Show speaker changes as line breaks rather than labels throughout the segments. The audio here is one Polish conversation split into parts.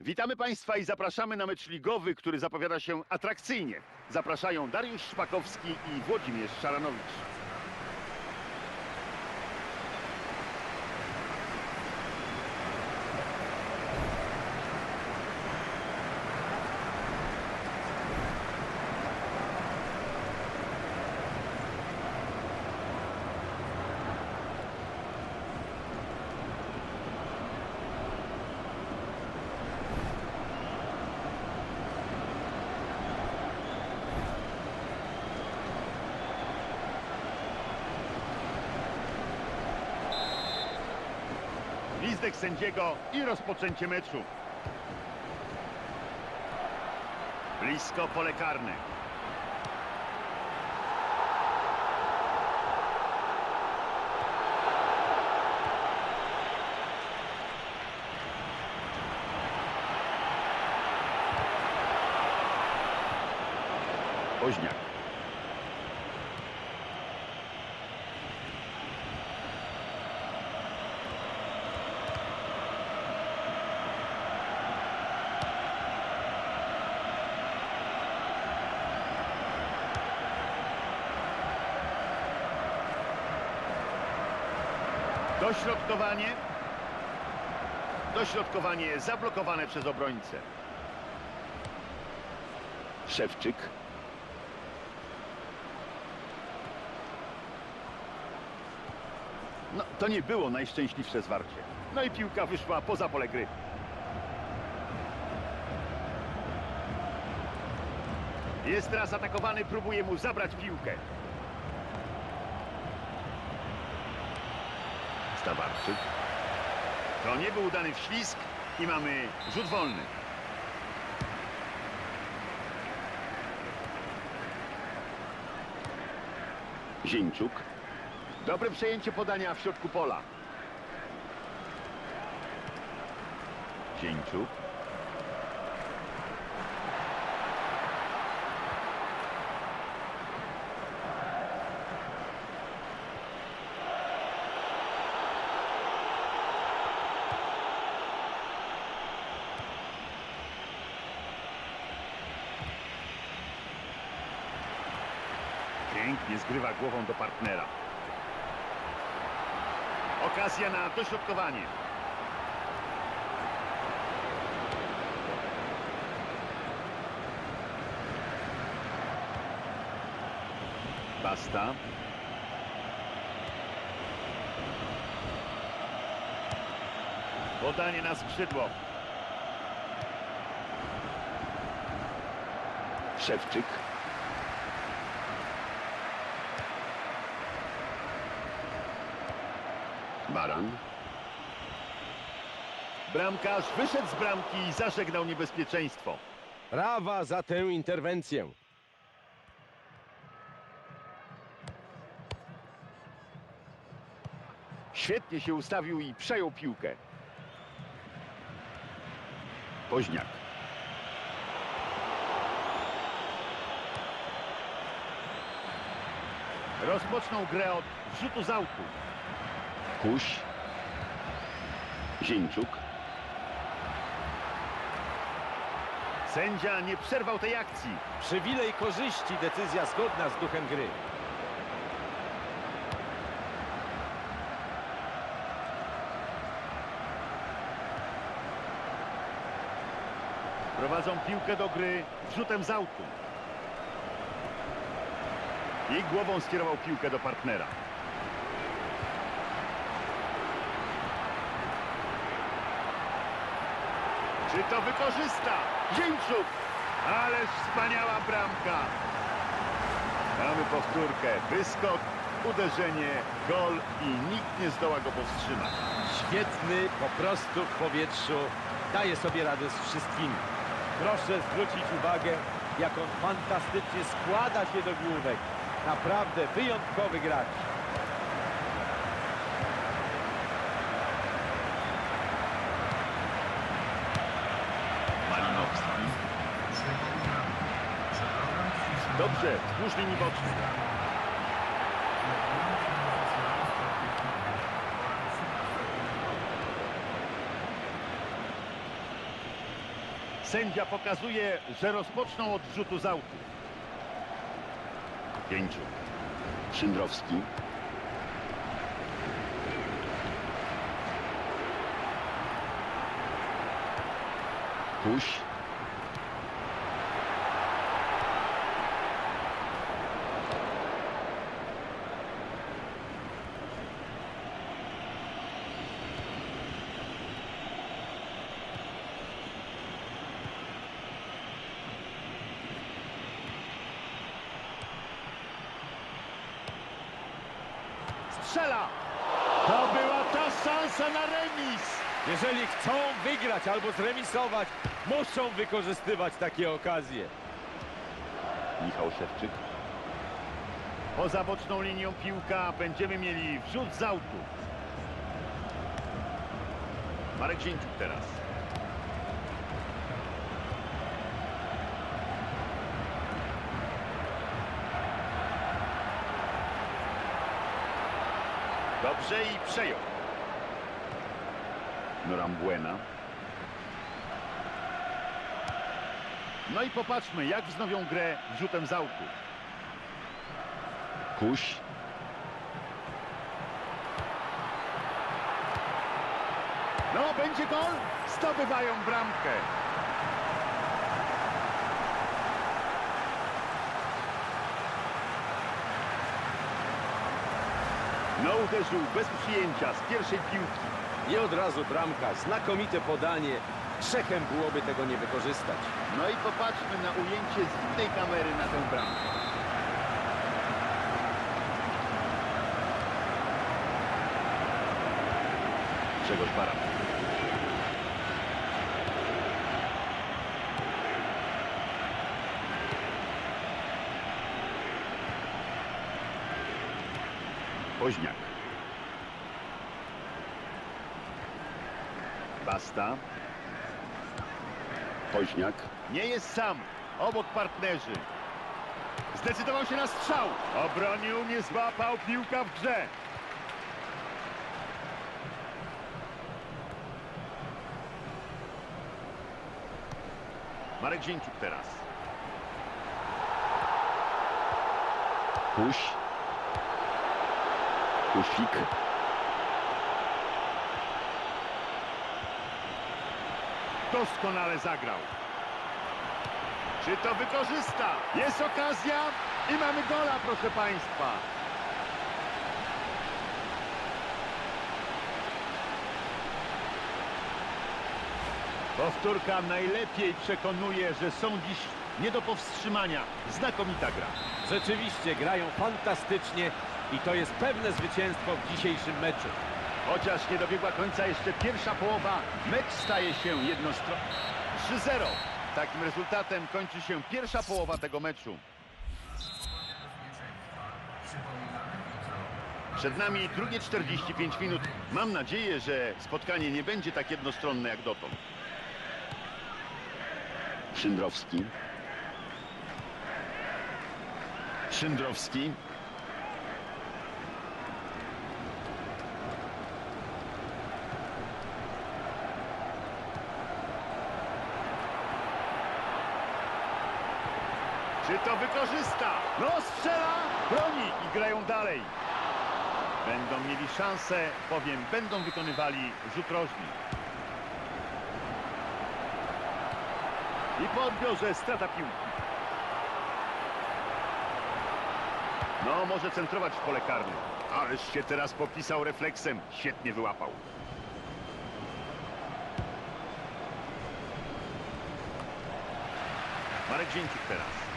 Witamy Państwa i zapraszamy na mecz ligowy, który zapowiada się atrakcyjnie. Zapraszają Dariusz Szpakowski i Włodzimierz Szaranowicz. Gwizdek sędziego i rozpoczęcie meczu. Blisko pole karne. Woźniak. Dośrodkowanie. Dośrodkowanie zablokowane przez obrońcę. Szewczyk. No, to nie było najszczęśliwsze zwarcie. No i piłka wyszła poza pole gry. Jest teraz atakowany, próbuje mu zabrać piłkę. Stawarczyk. To nie był udany wślizg i mamy rzut wolny. Zińczuk. Dobre przejęcie podania w środku pola. Zińczuk. Pięknie zgrywa głową do partnera. Okazja na dośrodkowanie. Basta. Podanie na skrzydło. Szewczyk. Baran. Bramkarz wyszedł z bramki i zażegnał niebezpieczeństwo.
Brawa za tę interwencję.
Świetnie się ustawił i przejął piłkę. Woźniak. Rozpoczną grę od rzutu z autu. Kuś. Zińczuk. Sędzia nie przerwał tej akcji.
Przywilej korzyści, decyzja zgodna z duchem gry.
Prowadzą piłkę do gry rzutem z autu. I głową skierował piłkę do partnera. Czy to wykorzysta? Zięczuk! Ależ wspaniała bramka! Mamy powtórkę. Wyskok, uderzenie, gol i nikt nie zdoła go powstrzymać.
Świetny, po prostu w powietrzu. Daje sobie radę z wszystkimi. Proszę zwrócić uwagę, jak on fantastycznie składa się do główek. Naprawdę wyjątkowy gracz.
Malinowski. Dobrze, wzdłuż linii bocznej. Sędzia pokazuje, że rozpoczną od rzutu z autu. Pięciu. Szyndrowski. Kuś. Strzela! To była ta szansa na remis!
Jeżeli chcą wygrać albo zremisować, muszą wykorzystywać takie okazje.
Michał Szewczyk. Poza boczną linią piłka będziemy mieli wrzut z autu. Marek Zięciuk teraz. Dobrze i przejął. Norambuena. No i popatrzmy, jak wznowią grę wrzutem z autu. Kuś. No, będzie gol. Zdobywają bramkę. No, uderzył bez przyjęcia z pierwszej piłki.
I od razu bramka, znakomite podanie. Grzechem byłoby tego nie wykorzystać.
No i popatrzmy na ujęcie z innej kamery na tę bramkę. Grzegorz Baran. Woźniak. Basta. Woźniak. Nie jest sam. Obok partnerzy. Zdecydował się na strzał. Obronił, nie złapał, piłka w grze. Marek Zięciuk teraz. Kuś. Kusik. Doskonale zagrał. Czy to wykorzysta? Jest okazja i mamy gola, proszę Państwa. Powtórka najlepiej przekonuje, że są dziś nie do powstrzymania. Znakomita gra.
Rzeczywiście grają fantastycznie i to jest pewne zwycięstwo w dzisiejszym meczu.
Chociaż nie dobiegła końca jeszcze pierwsza połowa, mecz staje się jednostronny. 3-0. Takim rezultatem kończy się pierwsza połowa tego meczu. Przed nami drugie 45 minut. Mam nadzieję, że spotkanie nie będzie tak jednostronne jak dotąd. Szyndrowski. Szyndrowski. Czy to wykorzysta? No strzela, broni i grają dalej. Będą mieli szansę, powiem, będą wykonywali rzut rożny. I po odbiorze strata piłki. No, może centrować w pole karne. Ależ się teraz popisał refleksem. Świetnie wyłapał. Marek Zięciuk teraz.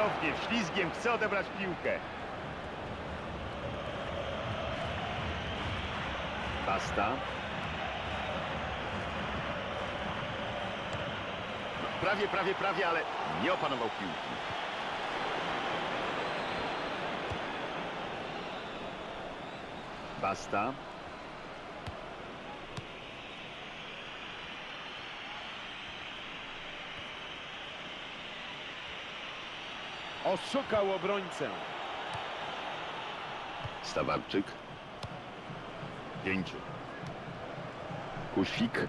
Efektownie, ślizgiem chce odebrać piłkę. Basta. No, prawie, prawie, prawie, ale nie opanował piłki. Basta.
Oszukał obrońcę.
Stawarczyk.
Pięciu.
Kusik.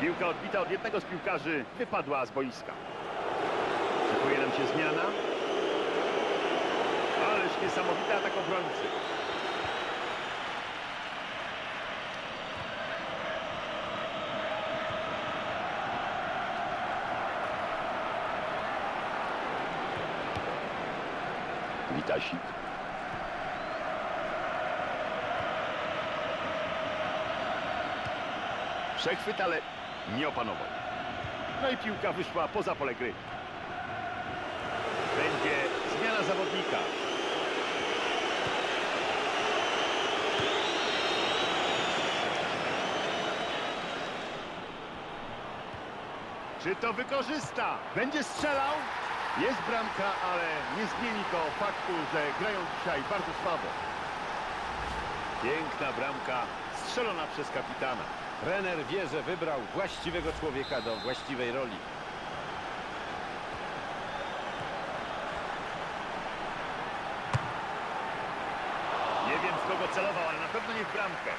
Piłka odbita od jednego z piłkarzy wypadła z boiska. Szykuje nam się zmiana. Ależ niesamowity atak obrońcy.
Witasik.
Przechwyt, ale nie opanował. No i piłka wyszła poza pole gry. Będzie zmiana zawodnika. Czy to wykorzysta? Będzie strzelał? Jest bramka, ale nie zmieni to faktu, że grają dzisiaj bardzo słabo. Piękna bramka strzelona przez kapitana.
Trener wie, że wybrał właściwego człowieka do właściwej roli.
Nie wiem, w kogo celował, ale na pewno nie w bramkę.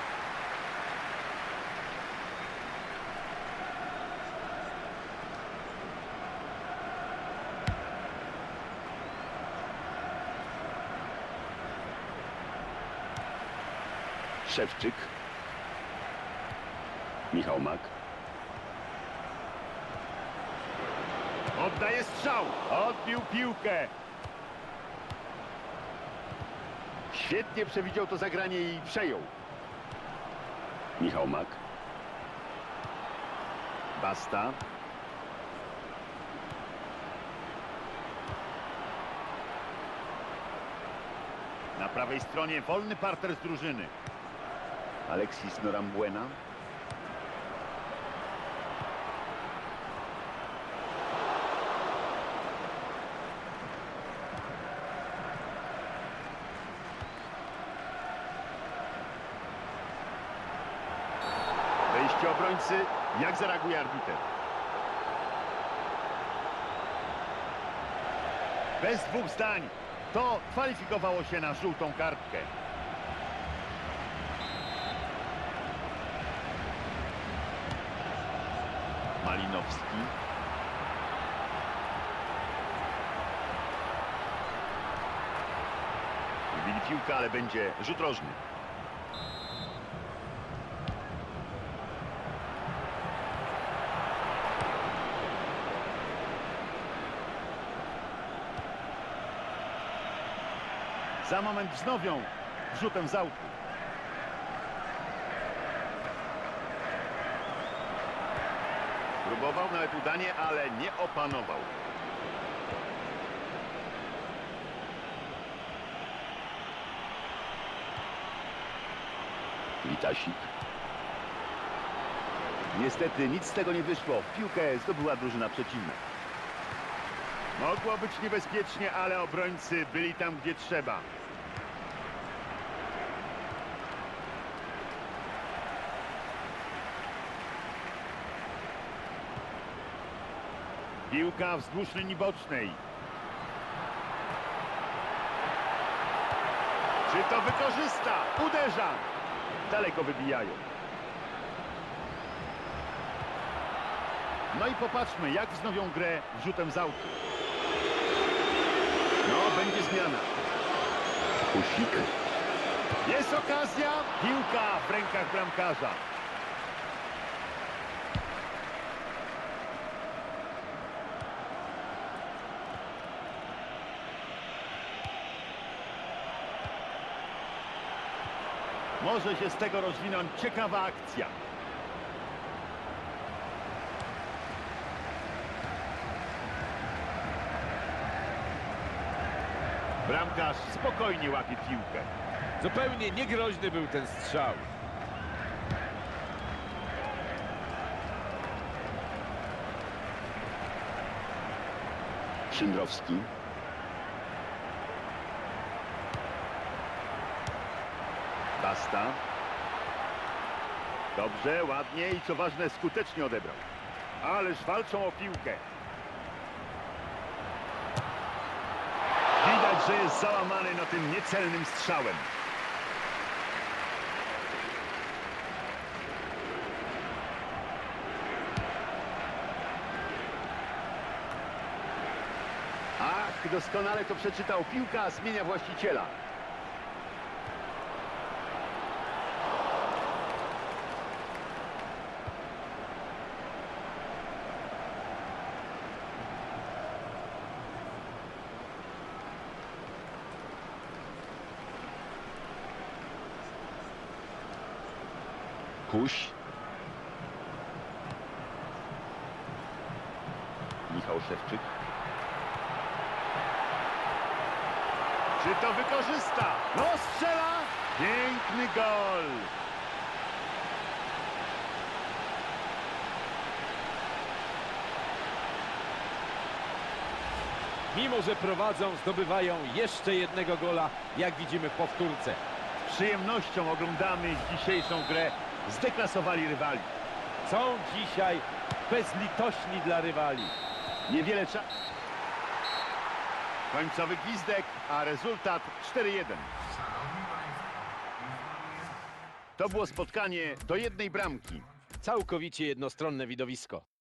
Szewczyk. Michał Mak.
Oddaje strzał. Odbił piłkę. Świetnie przewidział to zagranie i przejął.
Michał Mak.
Basta. Na prawej stronie wolny parter z drużyny. Alexis Norambuena. Wejście obrońcy. Jak zareaguje arbiter? Bez dwóch zdań. To kwalifikowało się na żółtą kartkę. Malinowski. Wybili piłkę, ale będzie rzut rożny. Za moment wznowią rzutem z autu. Próbował nawet udanie, ale nie opanował.
Witasik.
Niestety nic z tego nie wyszło. Piłkę zdobyła drużyna przeciwna. Mogło być niebezpiecznie, ale obrońcy byli tam, gdzie trzeba. Piłka wzdłuż linii bocznej. Czy to wykorzysta? Uderza! Daleko wybijają. No i popatrzmy, jak wznowią grę rzutem z autu. No, będzie zmiana.
Kusik.
Jest okazja. Piłka w rękach bramkarza. Może się z tego rozwinąć ciekawa akcja. Bramkarz spokojnie łapie piłkę.
Zupełnie niegroźny był ten strzał.
Szymbrowski.
Dobrze, ładnie i co ważne skutecznie odebrał. Ależ walczą o piłkę. Widać, że jest załamany na tym niecelnym strzałem. Ach, doskonale to przeczytał. Piłka zmienia właściciela.
Kuś. Michał Szewczyk.
Czy to wykorzysta? No strzela! Piękny gol!
Mimo, że prowadzą, zdobywają jeszcze jednego gola, jak widzimy w powtórce.
Z przyjemnością oglądamy dzisiejszą grę. Zdeklasowali rywali.
Są dzisiaj bezlitośni dla rywali.
Niewiele czasu. Końcowy gwizdek, a rezultat 4-1. To było spotkanie do jednej bramki.
Całkowicie jednostronne widowisko.